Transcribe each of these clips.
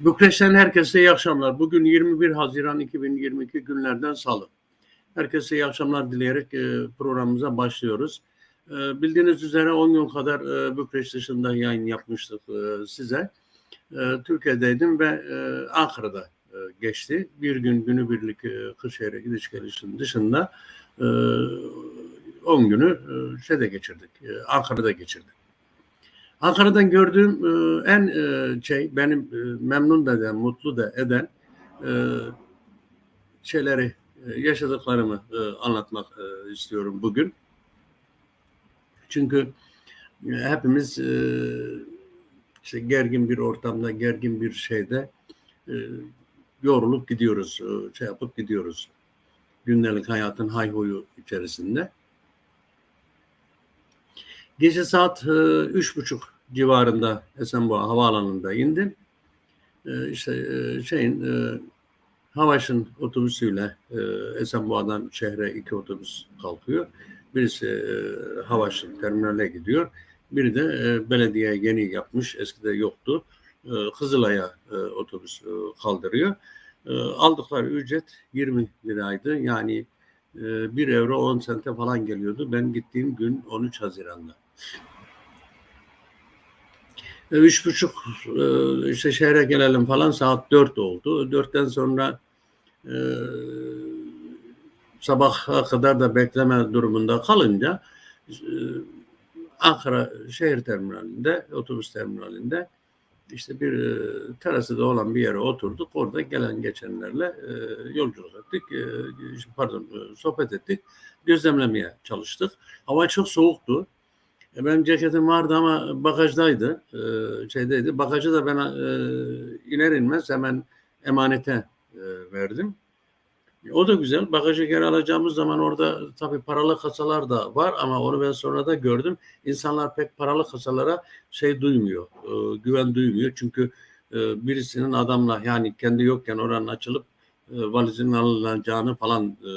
Bükreş'ten herkese iyi akşamlar. Bugün 21 Haziran 2022 günlerden salı. Herkese iyi akşamlar dileyerek e, programımıza başlıyoruz. E, bildiğiniz üzere 10 gün kadar e, Bükreş dışında yayın yapmıştık e, size. E, Türkiye'deydim ve e, Ankara'da e, geçti. Bir gün günübirlik e, Kırşehir'e gidiş gelişin dışında e, 10 günü e, şeyde geçirdik. E, Ankara'da geçirdik. Ankara'dan gördüğüm e, en e, şey benim e, memnun da eden, mutlu da eden şeyleri, yaşadıklarımı anlatmak istiyorum bugün. Çünkü hepimiz işte gergin bir ortamda, gergin bir şeyde yorulup gidiyoruz, şey yapıp gidiyoruz. Gündelik hayatın hayhuyu içerisinde. Gece saat e, üç buçuk civarında Esenboğa Havaalanı'nda indim. E, işte e, şeyin Havaş'ın otobüsüyle Esenboğa'dan şehre iki otobüs kalkıyor. Birisi Havaş'ın terminale gidiyor. Biri de belediye yeni yapmış, eskide yoktu. Kızılay'a otobüs kaldırıyor. Aldıkları ücret 20 liraydı. Yani e, 1 euro 10 sente falan geliyordu. Ben gittiğim gün 13 Haziran'da. E, Üç buçuk e, işte şehre gelelim falan saat dört oldu. Dörtten sonra e, sabaha kadar da bekleme durumunda kalınca Ankara şehir terminalinde, otobüs terminalinde işte bir terası olan bir yere oturduk. Orada gelen geçenlerle e, yolculuk ettik. Pardon, sohbet ettik. Gözlemlemeye çalıştık. Hava çok soğuktu. E, benim ceketim vardı ama bagajdaydı. E, şeydeydi. Bagajı da ben e, iner inmez hemen emanete e, verdim. E, O da güzel. Bagajı geri alacağımız zaman orada tabii paralı kasalar da var ama onu ben sonra da gördüm. İnsanlar pek paralı kasalara şey duymuyor, e, güven duymuyor. Çünkü e, birisinin adamla yani kendi yokken oranın açılıp e, valizinin alınacağını falan e,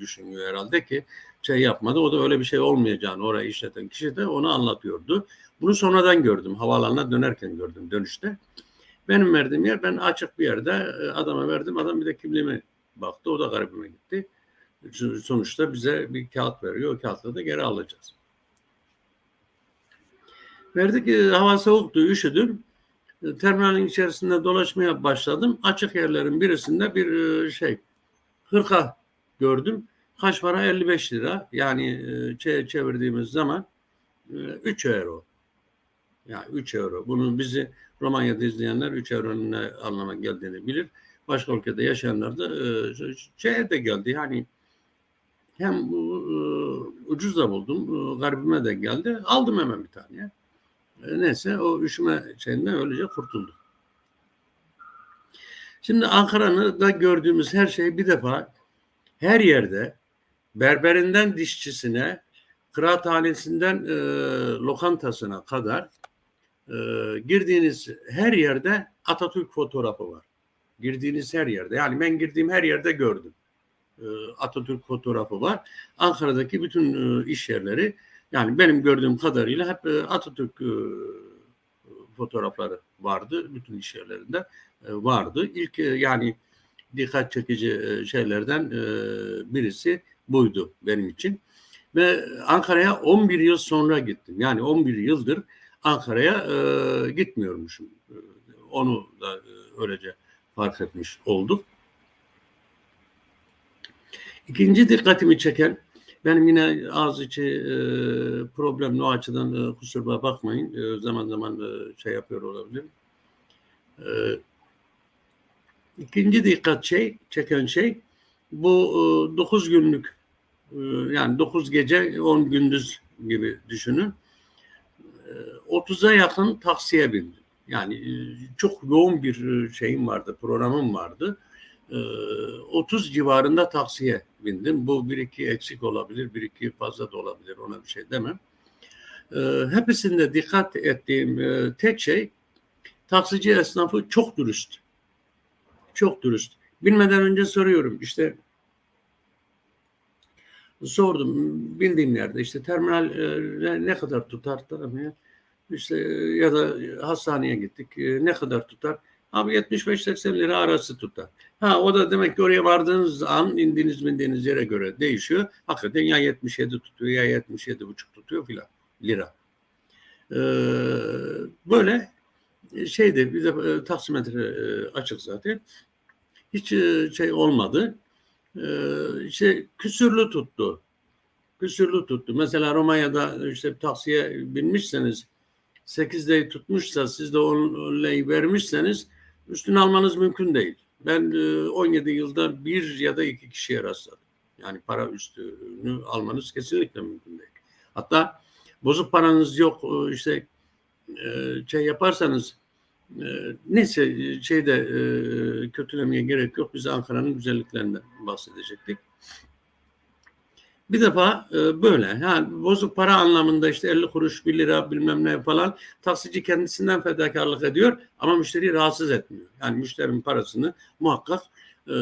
düşünüyor herhalde ki şey yapmadı. O da öyle bir şey olmayacağını orayı işleten kişi de onu anlatıyordu. Bunu sonradan gördüm. Havaalanına dönerken gördüm dönüşte. Benim verdiğim yer ben açık bir yerde e, adama verdim. Adam bir de kimliğimi baktı. O da garibime gitti. Sonuçta bize bir kağıt veriyor. O kağıtla da geri alacağız. Verdik e, hava soğuktu, üşüdüm. E, Terminalin içerisinde dolaşmaya başladım. Açık yerlerin birisinde bir şey hırka gördüm. Kaç para? 55 lira. Yani e, çe- çevirdiğimiz zaman e, 3 euro. Yani 3 euro. Bunu bizi Romanya'da izleyenler 3 euronun ne anlama geldiğini bilir. Başka ülkede yaşayanlar da e, şeye de geldi. Yani hem bu, e, ucuz da buldum. E, garibime de geldi. Aldım hemen bir tane. E, neyse o üşüme şeyinden öylece kurtuldum. Şimdi Ankara'da gördüğümüz her şey bir defa her yerde berberinden dişçisine, kıraathanesinden e, lokantasına kadar e, girdiğiniz her yerde Atatürk fotoğrafı var. Girdiğiniz her yerde. Yani ben girdiğim her yerde gördüm. E, Atatürk fotoğrafı var. Ankara'daki bütün e, iş yerleri yani benim gördüğüm kadarıyla hep e, Atatürk e, fotoğrafları vardı. Bütün iş yerlerinde e, vardı. İlk e, yani dikkat çekici e, şeylerden e, birisi buydu benim için. Ve Ankara'ya 11 yıl sonra gittim. Yani 11 yıldır Ankara'ya e, gitmiyormuşum. E, Onu da e, öylece fark etmiş olduk. İkinci dikkatimi çeken benim yine ağız içi e, problemli o açıdan e, kusuruma bakmayın. E, zaman zaman e, şey yapıyor olabilirim. E, ikinci dikkat şey, çeken şey bu 9 günlük e, yani 9 gece 10 gündüz gibi düşünün. E, 30'a yakın taksiye bindim. Yani e, çok yoğun bir e, şeyim vardı, programım vardı. E, 30 civarında taksiye bindim. Bu bir iki eksik olabilir, bir iki fazla da olabilir. Ona bir şey demem. Hepsinde dikkat ettiğim e, tek şey taksici esnafı çok dürüst. Çok dürüst. Bilmeden önce soruyorum işte sordum bildiğim yerde işte terminal e, ne kadar tutar tabii işte e, ya da hastaneye gittik e, ne kadar tutar Abi 75-80 lira arası tutar. Ha o da demek ki oraya vardığınız an indiğiniz bindiğiniz yere göre değişiyor. Hakikaten ya 77 tutuyor ya 77 buçuk tutuyor filan lira. Ee, böyle şeydi bir de e, taksimetre e, açık zaten. Hiç e, şey olmadı. Ee, işte küsürlü tuttu. Küsürlü tuttu. Mesela Romanya'da işte taksiye binmişseniz 8 lirayı tutmuşsa siz de 10 lirayı vermişseniz üstünü almanız mümkün değil. Ben e, 17 yılda bir ya da iki kişiye rastladım. Yani para üstünü almanız kesinlikle mümkün değil. Hatta bozuk paranız yok e, işte e, şey yaparsanız e, neyse şeyde e, kötülemeye gerek yok. Biz Ankara'nın güzelliklerinden bahsedecektik. Bir defa e, böyle yani bozuk para anlamında işte 50 kuruş 1 lira bilmem ne falan taksici kendisinden fedakarlık ediyor ama müşteriyi rahatsız etmiyor. Yani müşterinin parasını muhakkak e,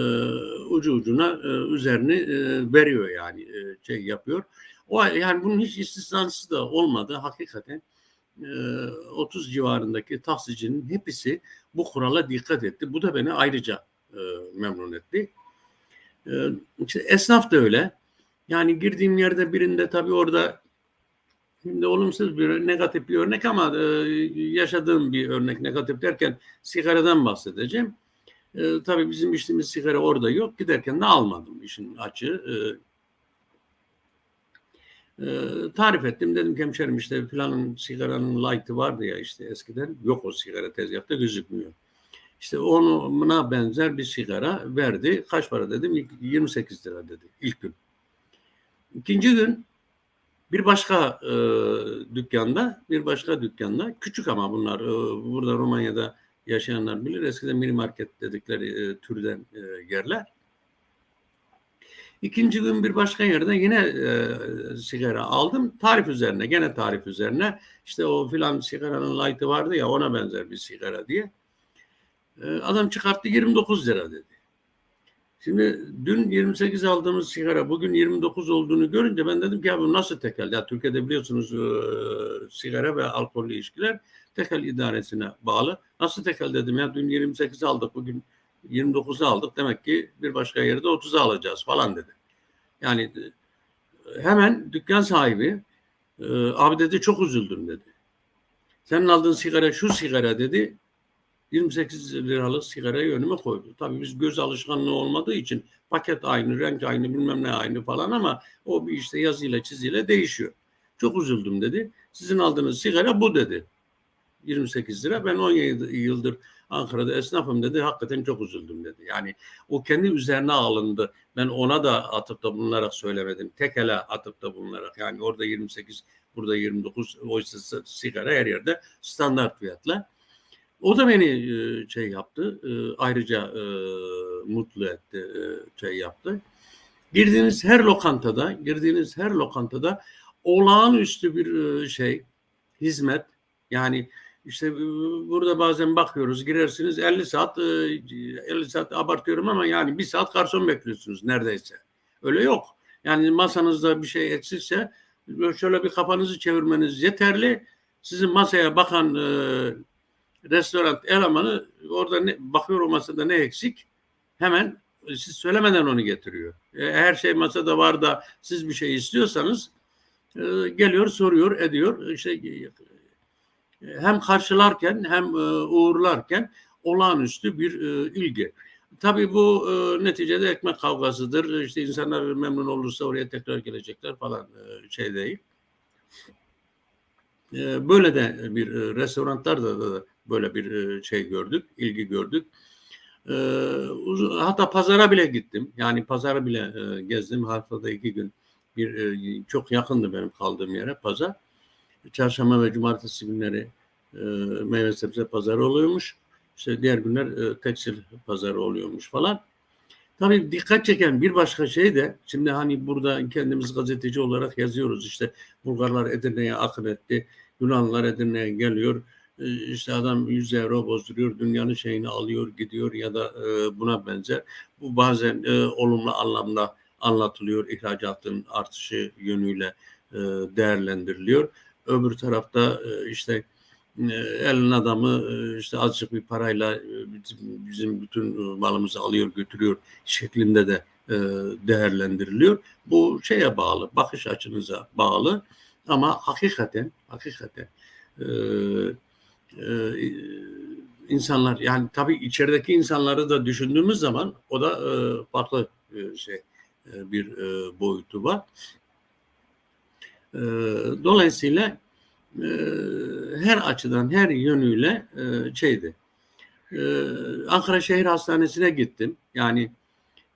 ucu ucuna e, üzerini e, veriyor yani e, şey yapıyor. O yani bunun hiç istisnası da olmadı hakikaten. E, 30 civarındaki taksicinin hepsi bu kurala dikkat etti. Bu da beni ayrıca memnun etti. İşte esnaf da öyle. Yani girdiğim yerde birinde tabii orada şimdi olumsuz bir negatif bir örnek ama yaşadığım bir örnek negatif derken sigaradan bahsedeceğim. Tabii bizim içtiğimiz sigara orada yok. Giderken de almadım işin açığı. E, tarif ettim. Dedim ki hemşerim işte filanın sigaranın light'ı vardı ya işte eskiden. Yok o sigara tezgahta gözükmüyor. İşte ona benzer bir sigara verdi. Kaç para dedim? 28 lira dedi ilk gün. İkinci gün bir başka e, dükkanda, bir başka dükkanda, küçük ama bunlar e, burada Romanya'da yaşayanlar bilir. Eskiden mini market dedikleri e, türden e, yerler. İkinci gün bir başka yerde yine e, sigara aldım. Tarif üzerine, gene tarif üzerine. İşte o filan sigaranın light'ı vardı ya ona benzer bir sigara diye. E, adam çıkarttı 29 lira dedi. Şimdi dün 28 aldığımız sigara bugün 29 olduğunu görünce ben dedim ki ya bu nasıl tekel? Ya Türkiye'de biliyorsunuz e, sigara ve alkollü ilişkiler tekel idaresine bağlı. Nasıl tekel dedim ya dün 28 aldık bugün 29'u aldık demek ki bir başka yerde 30'u alacağız falan dedi. Yani e, hemen dükkan sahibi e, abi dedi çok üzüldüm dedi. Senin aldığın sigara şu sigara dedi 28 liralık sigarayı önüme koydu. Tabii biz göz alışkanlığı olmadığı için paket aynı, renk aynı, bilmem ne aynı falan ama o bir işte yazıyla çiziyle değişiyor. Çok üzüldüm dedi. Sizin aldığınız sigara bu dedi. 28 lira. Ben 17 yıldır Ankara'da esnafım dedi. Hakikaten çok üzüldüm dedi. Yani o kendi üzerine alındı. Ben ona da atıp da bulunarak söylemedim. Tekele atıp da bulunarak. Yani orada 28, burada 29. Oysa sigara her yerde standart fiyatla. O da beni e, şey yaptı, e, ayrıca e, mutlu etti, şey yaptı. Girdiğiniz her lokantada, girdiğiniz her lokantada olağanüstü bir şey, hizmet. Yani işte burada bazen bakıyoruz, girersiniz 50 saat, 50 saat abartıyorum ama yani bir saat garson bekliyorsunuz neredeyse. Öyle yok. Yani masanızda bir şey eksikse şöyle bir kafanızı çevirmeniz yeterli. Sizin masaya bakan restoran elemanı orada ne, bakıyor o masada ne eksik hemen siz söylemeden onu getiriyor. E, her şey masada var da siz bir şey istiyorsanız e, geliyor soruyor ediyor işte e, hem karşılarken hem e, uğurlarken olağanüstü bir e, ilgi. Tabii bu e, neticede ekmek kavgasıdır. İşte insanlar memnun olursa oraya tekrar gelecekler falan şey değil. Böyle de bir restoranlarda da, böyle bir şey gördük, ilgi gördük. Hatta pazara bile gittim. Yani pazara bile gezdim. Haftada iki gün bir çok yakındı benim kaldığım yere pazar. Çarşamba ve cumartesi günleri meyve sebze pazarı oluyormuş. İşte diğer günler tekstil pazarı oluyormuş falan. Tabii dikkat çeken bir başka şey de şimdi hani burada kendimiz gazeteci olarak yazıyoruz işte Bulgarlar Edirne'ye akın etti. Yunanlılar Edirne'ye geliyor işte adam 100 euro bozduruyor, dünyanın şeyini alıyor, gidiyor ya da e, buna benzer. Bu bazen e, olumlu anlamda anlatılıyor, ihracatın artışı yönüyle e, değerlendiriliyor. Öbür tarafta e, işte e, elin adamı e, işte azıcık bir parayla e, bizim, bütün malımızı alıyor götürüyor şeklinde de değerlendiriliyor. Bu şeye bağlı, bakış açınıza bağlı ama hakikaten hakikaten insanlar yani tabii içerideki insanları da düşündüğümüz zaman o da farklı şey bir boyutu var. E, dolayısıyla e, her açıdan her yönüyle e, şeydi. E, Ankara Şehir Hastanesi'ne gittim. Yani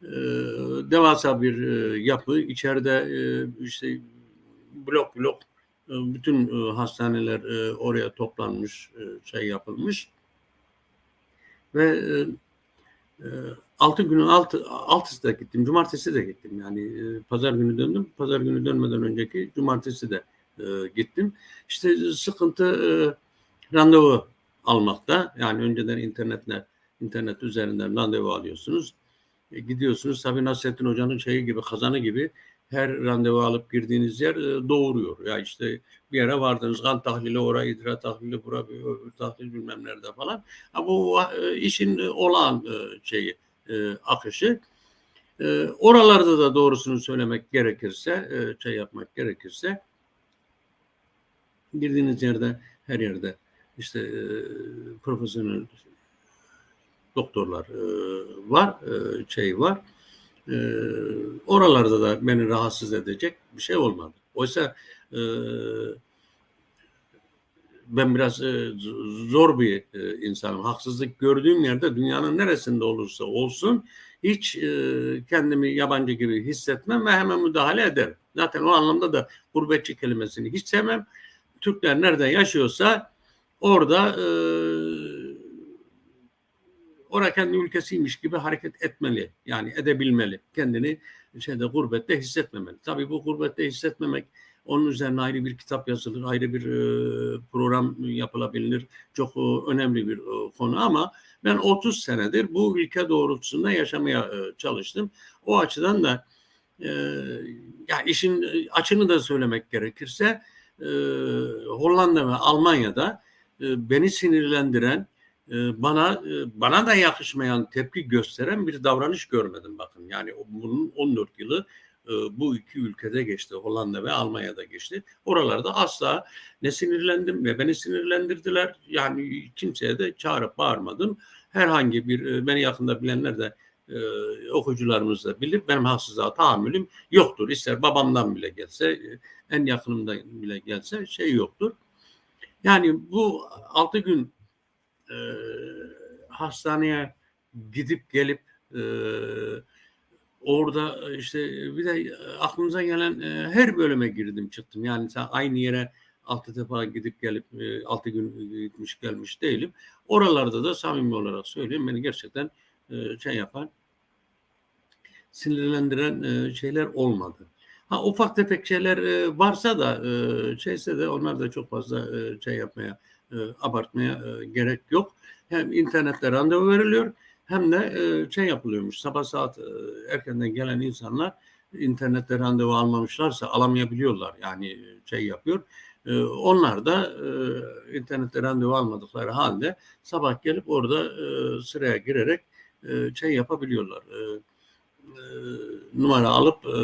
e, devasa bir e, yapı. İçeride e, işte blok blok e, bütün e, hastaneler e, oraya toplanmış, şey yapılmış. Ve altı günü altı, altısı da gittim. Cumartesi de gittim. Yani e, pazar günü döndüm. Pazar günü dönmeden önceki cumartesi de e, gittim. İşte sıkıntı e, randevu almakta. Yani önceden internetle internet üzerinden randevu alıyorsunuz. E, gidiyorsunuz tabii Nasrettin Hoca'nın şeyi gibi kazanı gibi her randevu alıp girdiğiniz yer e, doğuruyor. Ya işte bir yere vardınız kan tahlili oraya idrar tahlili bura öbür tahlil bilmem nerede falan. Ha, bu e, işin olağan e, şeyi e, akışı. Oralarda da doğrusunu söylemek gerekirse şey yapmak gerekirse girdiğiniz yerde her yerde işte e, profesyonel doktorlar e, var, e, şey var. E, oralarda da beni rahatsız edecek bir şey olmadı. Oysa e, ben biraz e, zor bir e, insanım. Haksızlık gördüğüm yerde dünyanın neresinde olursa olsun hiç e, kendimi yabancı gibi hissetmem ve hemen müdahale ederim. Zaten o anlamda da gurbetçi kelimesini hiç sevmem. Türkler nerede yaşıyorsa orada e, orada kendi ülkesiymiş gibi hareket etmeli. Yani edebilmeli. Kendini şeyde gurbette hissetmemeli. Tabii bu gurbette hissetmemek onun üzerine ayrı bir kitap yazılır, ayrı bir e, program yapılabilir. Çok e, önemli bir e, konu ama ben 30 senedir bu ülke doğrultusunda yaşamaya e, çalıştım. O açıdan da e, ya işin açını da söylemek gerekirse e, Hollanda ve Almanya'da e, beni sinirlendiren e, bana e, bana da yakışmayan tepki gösteren bir davranış görmedim bakın. Yani bunun 14 yılı e, bu iki ülkede geçti. Hollanda ve Almanya'da geçti. Oralarda asla ne sinirlendim ve beni sinirlendirdiler. Yani kimseye de çağırıp bağırmadım. Herhangi bir e, beni yakında bilenler de okuyucularımız da bilir. Benim haksızlığa tahammülüm yoktur. İster babamdan bile gelse, en yakınımdan bile gelse şey yoktur. Yani bu altı gün e, hastaneye gidip gelip e, orada işte bir de aklımıza gelen e, her bölüme girdim çıktım. Yani aynı yere altı defa gidip gelip e, altı gün gitmiş gelmiş değilim. Oralarda da samimi olarak söyleyeyim beni gerçekten e, şey yapan sinirlendiren e, şeyler olmadı. Ha ufak tefek şeyler e, varsa da e, şeyse de onlar da çok fazla e, şey yapmaya e, abartmaya e, gerek yok. Hem internette randevu veriliyor hem de e, şey yapılıyormuş. Sabah saat e, erkenden gelen insanlar internette randevu almamışlarsa alamayabiliyorlar. Yani e, şey yapıyor. E, onlar da e, internette randevu almadıkları halde sabah gelip orada e, sıraya girerek e, şey yapabiliyorlar. E, e, numara alıp e,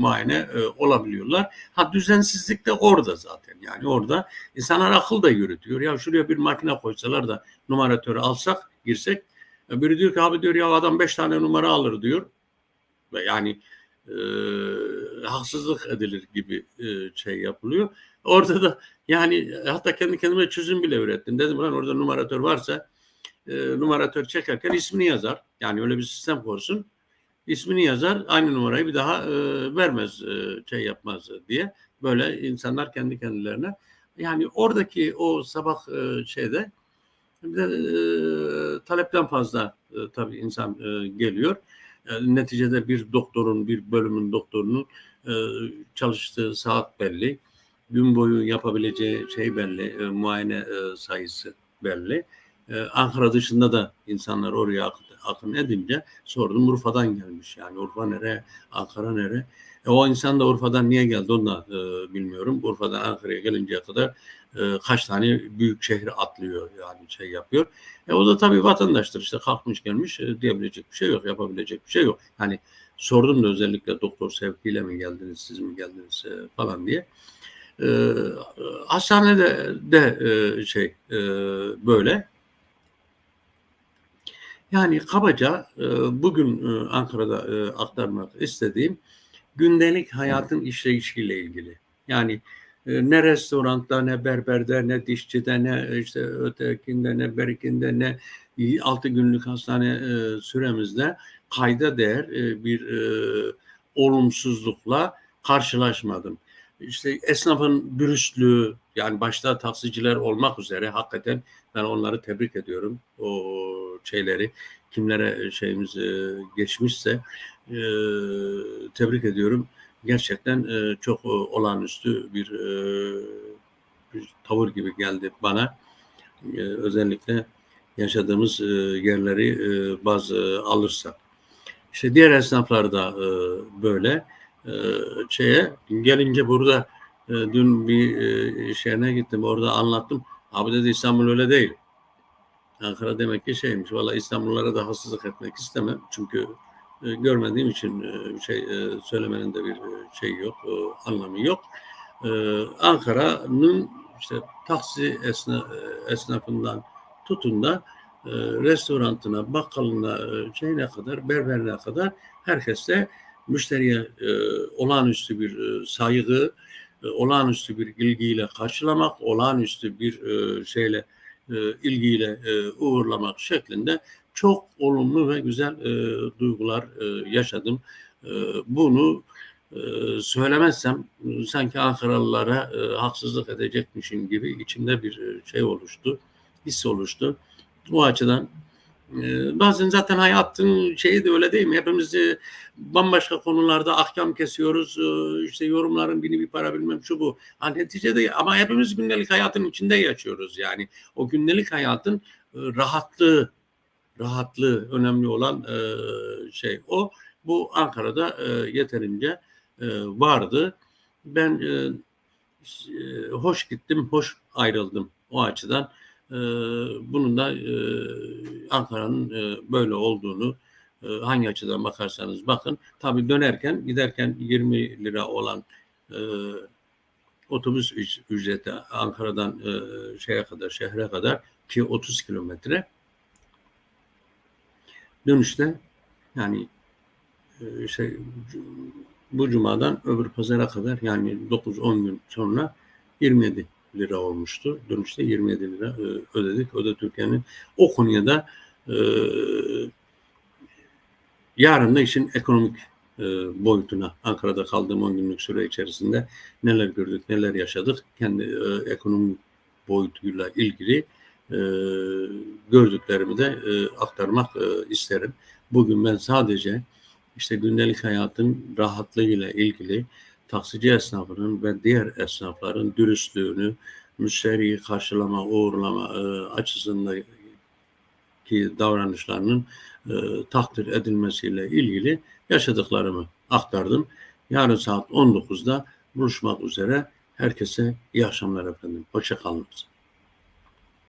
muayene e, olabiliyorlar. Ha düzensizlik de orada zaten. Yani orada insanlar akıl da yürütüyor. Ya şuraya bir makine koysalar da numaratörü alsak, girsek. E, biri diyor ki abi diyor ya adam beş tane numara alır diyor. Ve yani e, haksızlık edilir gibi e, şey yapılıyor. Orada da yani hatta kendi kendime çözüm bile ürettim. Dedim lan orada numaratör varsa e, numaratör çekerken ismini yazar. Yani öyle bir sistem kursun ismini yazar aynı numarayı bir daha e, vermez e, şey yapmaz diye böyle insanlar kendi kendilerine yani oradaki o sabah e, şeyde bir de, e, talepten fazla e, tabii insan e, geliyor. E, neticede bir doktorun, bir bölümün doktorunun e, çalıştığı saat belli. Gün boyu yapabileceği şey belli, e, muayene e, sayısı belli. e, Ankara dışında da insanlar oraya ak- akın edince sordum Urfa'dan gelmiş. Yani Urfa nere, Ankara nere? E, o insan da Urfa'dan niye geldi onu da e, bilmiyorum. Urfa'dan Ankara'ya gelinceye kadar e, kaç tane büyük şehri atlıyor yani şey yapıyor. E, o da tabii vatandaştır işte kalkmış gelmiş e, diyebilecek bir şey yok, yapabilecek bir şey yok. Hani sordum da özellikle doktor sevkiyle mi geldiniz, siz mi geldiniz e, falan diye. E, hastanede de e, şey e, böyle. Yani kabaca e, bugün e, Ankara'da e, aktarmak istediğim gündelik hayatın işleyişiyle ilgili. Yani ne restoranda, ne berberde, ne dişçide, ne işte ötekinde, ne berikinde, ne altı günlük hastane süremizde kayda değer bir olumsuzlukla karşılaşmadım. İşte esnafın dürüstlüğü yani başta taksiciler olmak üzere hakikaten ben onları tebrik ediyorum. O şeyleri kimlere şeyimiz e, geçmişse e, tebrik ediyorum. Gerçekten e, çok e, olağanüstü bir, e, bir tavır gibi geldi bana. E, özellikle yaşadığımız e, yerleri e, baz e, alırsak. İşte diğer esnaflar da e, böyle e, şeye gelince burada e, dün bir e, şehre gittim orada anlattım. Abi dedi İstanbul öyle değil. Ankara demek ki şeymiş. Valla İstanbullulara da haksızlık etmek istemem. Çünkü e, görmediğim için e, şey e, söylemenin de bir şey yok, e, anlamı yok. E, Ankara'nın işte taksi esna, e, esnafından tutun da e, restorantına, bakkalına, e, şeyine kadar, berberine kadar herkeste müşteriye e, olağanüstü bir e, saygı, olağanüstü bir ilgiyle karşılamak, olağanüstü bir e, şeyle e, ilgiyle e, uğurlamak şeklinde çok olumlu ve güzel e, duygular e, yaşadım. E, bunu e, söylemezsem e, sanki Ankaralılara e, haksızlık edecekmişim gibi içimde bir e, şey oluştu, his oluştu. Bu açıdan e, bazen zaten hayatın şeyi de öyle değil mi? Hepimiz e, bambaşka konularda ahkam kesiyoruz. E, işte yorumların bini bir para bilmem şu bu. Ha, neticede ama hepimiz gündelik hayatın içinde yaşıyoruz yani. O gündelik hayatın e, rahatlığı rahatlığı önemli olan şey o. Bu Ankara'da yeterince vardı. Ben hoş gittim, hoş ayrıldım o açıdan. E, bunun da e, Ankara'nın e, böyle olduğunu e, hangi açıdan bakarsanız bakın. Tabii dönerken giderken 20 lira olan e, otobüs üc- ücreti Ankara'dan e, şeye kadar şehre kadar ki 30 kilometre dönüşte yani e, şey bu cumadan öbür pazara kadar yani 9-10 gün sonra 27 lira olmuştu. Dönüşte 27 lira e, ödedik. O da Türkiye'nin o konuya da e, yarın da işin ekonomik e, boyutuna Ankara'da kaldığım 10 günlük süre içerisinde neler gördük, neler yaşadık kendi e, ekonomik boyutuyla ilgili e, gördüklerimi de e, aktarmak e, isterim. Bugün ben sadece işte gündelik hayatın rahatlığıyla ilgili taksici esnafının ve diğer esnafların dürüstlüğünü, müşteriyi karşılama, uğurlama e, açısındaki davranışlarının e, takdir edilmesiyle ilgili yaşadıklarımı aktardım. Yarın saat 19'da buluşmak üzere. Herkese iyi akşamlar efendim. Hoşçakalınız.